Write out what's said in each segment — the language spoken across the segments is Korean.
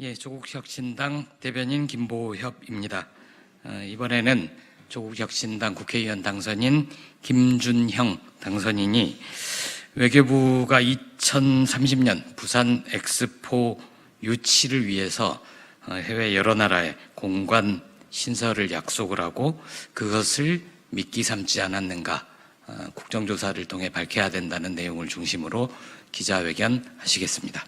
예, 조국혁신당 대변인 김보협입니다. 어, 이번에는 조국혁신당 국회의원 당선인 김준형 당선인이 외교부가 2030년 부산 엑스포 유치를 위해서 어, 해외 여러 나라에 공관 신설을 약속을 하고 그것을 미끼 삼지 않았는가 어, 국정조사를 통해 밝혀야 된다는 내용을 중심으로 기자회견 하시겠습니다.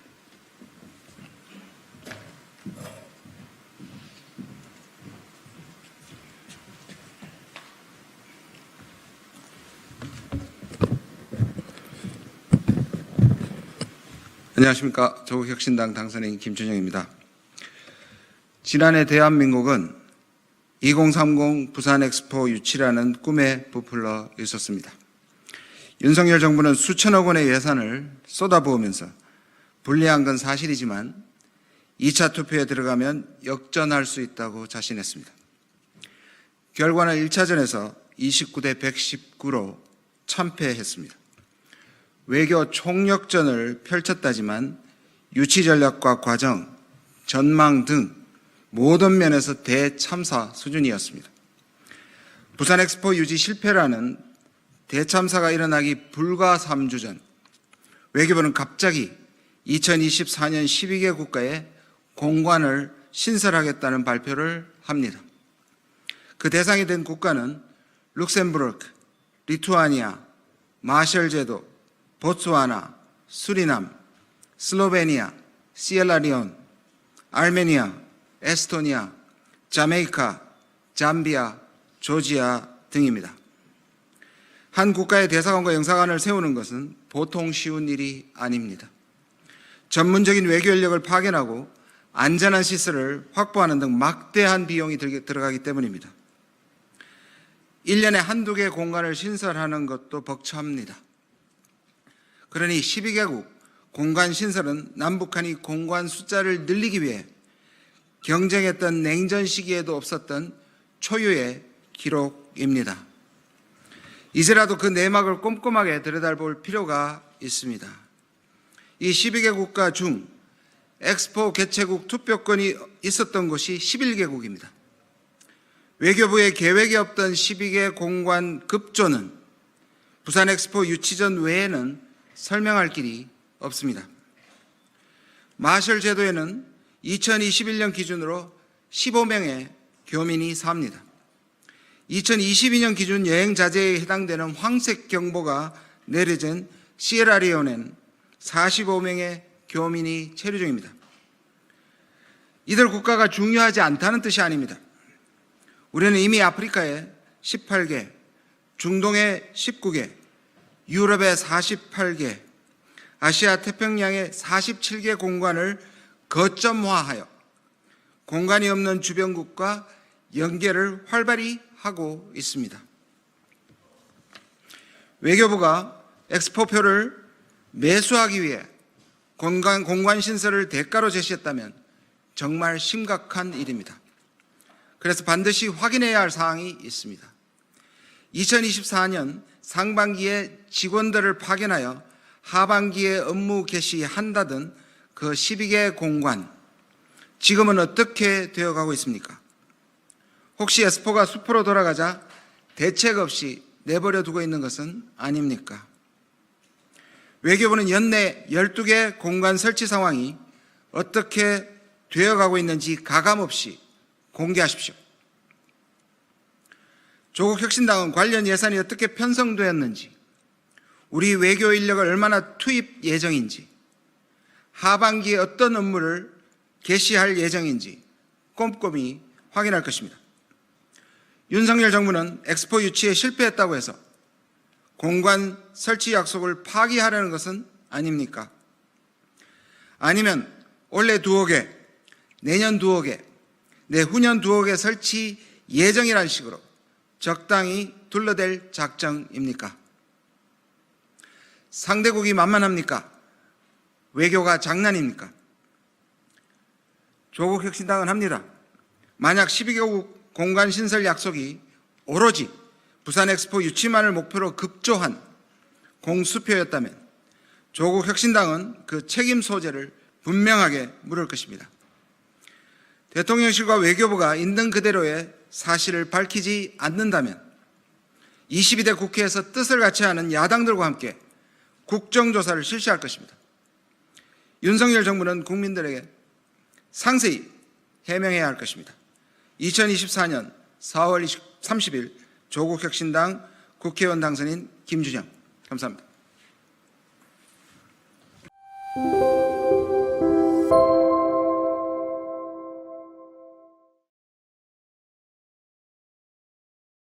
안녕하십니까. 조국혁신당 당선인 김준영입니다. 지난해 대한민국은 2030 부산 엑스포 유치라는 꿈에 부풀러 있었습니다. 윤석열 정부는 수천억 원의 예산을 쏟아부으면서 불리한 건 사실이지만 2차 투표에 들어가면 역전할 수 있다고 자신했습니다. 결과는 1차전에서 29대 119로 참패했습니다. 외교 총력전을 펼쳤다지만 유치 전략과 과정, 전망 등 모든 면에서 대참사 수준이었습니다. 부산 엑스포 유지 실패라는 대참사가 일어나기 불과 3주 전 외교부는 갑자기 2024년 12개 국가에 공관을 신설하겠다는 발표를 합니다. 그 대상이 된 국가는 룩셈부르크, 리투아니아, 마셜 제도, 보츠와나, 수리남, 슬로베니아, 시엘라리온, 아르메니아, 에스토니아, 자메이카, 잠비아, 조지아 등입니다. 한 국가의 대사관과 영사관을 세우는 것은 보통 쉬운 일이 아닙니다. 전문적인 외교 인력을 파견하고 안전한 시설을 확보하는 등 막대한 비용이 들어가기 때문입니다. 1년에 한두 개 공간을 신설하는 것도 벅찹니다. 그러니 12개국 공관 신설은 남북한이 공관 숫자를 늘리기 위해 경쟁했던 냉전 시기에도 없었던 초유의 기록입니다. 이제라도 그 내막을 꼼꼼하게 들여다볼 필요가 있습니다. 이 12개 국가 중 엑스포 개최국 투표권이 있었던 곳이 11개국입니다. 외교부의 계획이 없던 12개 공관 급조는 부산 엑스포 유치전 외에는 설명할 길이 없습니다. 마셜 제도에는 2021년 기준으로 15명의 교민이 삽니다. 2022년 기준 여행 자제에 해당되는 황색 경보가 내려진 시에라리온엔 45명의 교민이 체류 중입니다. 이들 국가가 중요하지 않다는 뜻이 아닙니다. 우리는 이미 아프리카에 18개, 중동에 19개, 유럽에 48개, 아시아 태평양에 47개 공간을 거점화하여 공간이 없는 주변국과 연계를 활발히 하고 있습니다. 외교부가 엑스포표를 매수하기 위해 공간, 공간 신설을 대가로 제시했다면 정말 심각한 일입니다. 그래서 반드시 확인해야 할 사항이 있습니다. 2024년 상반기에 직원들을 파견하여 하반기에 업무 개시한다던 그 12개 공관, 지금은 어떻게 되어가고 있습니까? 혹시 에스포가 숲으로 돌아가자 대책 없이 내버려 두고 있는 것은 아닙니까? 외교부는 연내 12개 공간 설치 상황이 어떻게 되어가고 있는지 가감없이 공개하십시오. 조국 혁신당은 관련 예산이 어떻게 편성되었는지, 우리 외교 인력을 얼마나 투입 예정인지, 하반기에 어떤 업무를 개시할 예정인지 꼼꼼히 확인할 것입니다. 윤석열 정부는 엑스포 유치에 실패했다고 해서 공관 설치 약속을 파기하려는 것은 아닙니까? 아니면 올해 개, 내년 개, 내후년 개 설치 예정이란 식으로 적당히 둘러댈 작정입니까? 상대국이 만만합니까? 외교가 장난입니까? 조국 혁신당은 합니다. 만약 12개국 공간 신설 약속이 오로지 부산 엑스포 유치만을 목표로 급조한 공수표였다면 조국 혁신당은 그 책임 소재를 분명하게 물을 것입니다. 대통령실과 외교부가 있는 그대로의 사실을 밝히지 않는다면 22대 국회에서 뜻을 같이 하는 야당들과 함께 국정조사를 실시할 것입니다. 윤석열 정부는 국민들에게 상세히 해명해야 할 것입니다. 2024년 4월 30일 조국혁신당 국회의원 당선인 김준영 감사합니다.